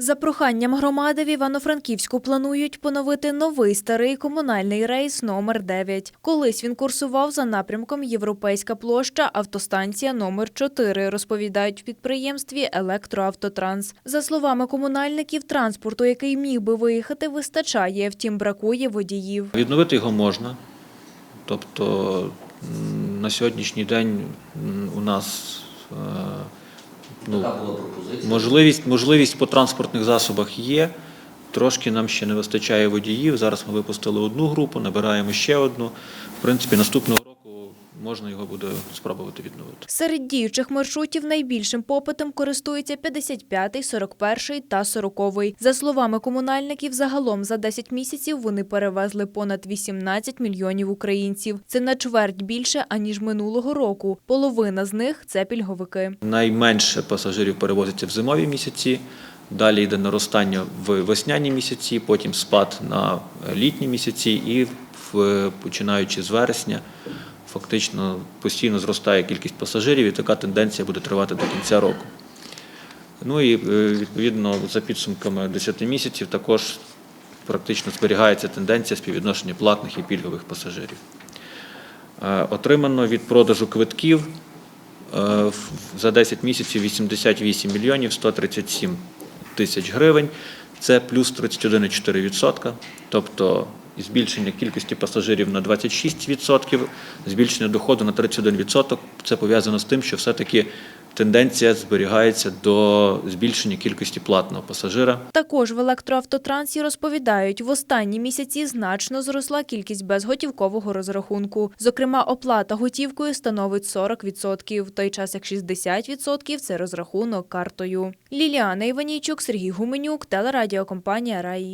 За проханням громади в Івано-Франківську планують поновити новий старий комунальний рейс номер 9. Колись він курсував за напрямком Європейська площа, автостанція номер 4, розповідають в підприємстві Електроавтотранс. За словами комунальників, транспорту, який міг би виїхати, вистачає, втім бракує водіїв. Відновити його можна. Тобто на сьогоднішній день у нас е, ну, Така була пропозиція. можливість, можливість по транспортних засобах є. Трошки нам ще не вистачає водіїв. Зараз ми випустили одну групу, набираємо ще одну. В принципі, наступного року можна його буде спробувати відновити. Серед діючих маршрутів найбільшим попитом користується 55-й, 41-й та 40-й. За словами комунальників, загалом за 10 місяців вони перевезли понад 18 мільйонів українців. Це на чверть більше, аніж минулого року. Половина з них – це пільговики. Найменше пасажирів перевозиться в зимові місяці, далі йде наростання в весняні місяці, потім спад на літні місяці і в, починаючи з вересня фактично постійно зростає кількість пасажирів, і така тенденція буде тривати до кінця року. Ну і е, відповідно за підсумками 10 місяців також практично зберігається тенденція співвідношення платних і пільгових пасажирів. Е, Отримано від продажу квитків е, за 10 місяців 88 мільйонів 137 тисяч гривень. Це плюс 31,4%, тобто збільшення кількості пасажирів на 26%, збільшення доходу на 31%. Це пов'язано з тим, що все-таки тенденція зберігається до збільшення кількості платного пасажира. Також в електроавтотрансі розповідають, в останні місяці значно зросла кількість безготівкового розрахунку. Зокрема, оплата готівкою становить 40%, в той час як 60% – це розрахунок картою. Ліліана Іванійчук, Сергій Гуменюк, телерадіокомпанія «Раї».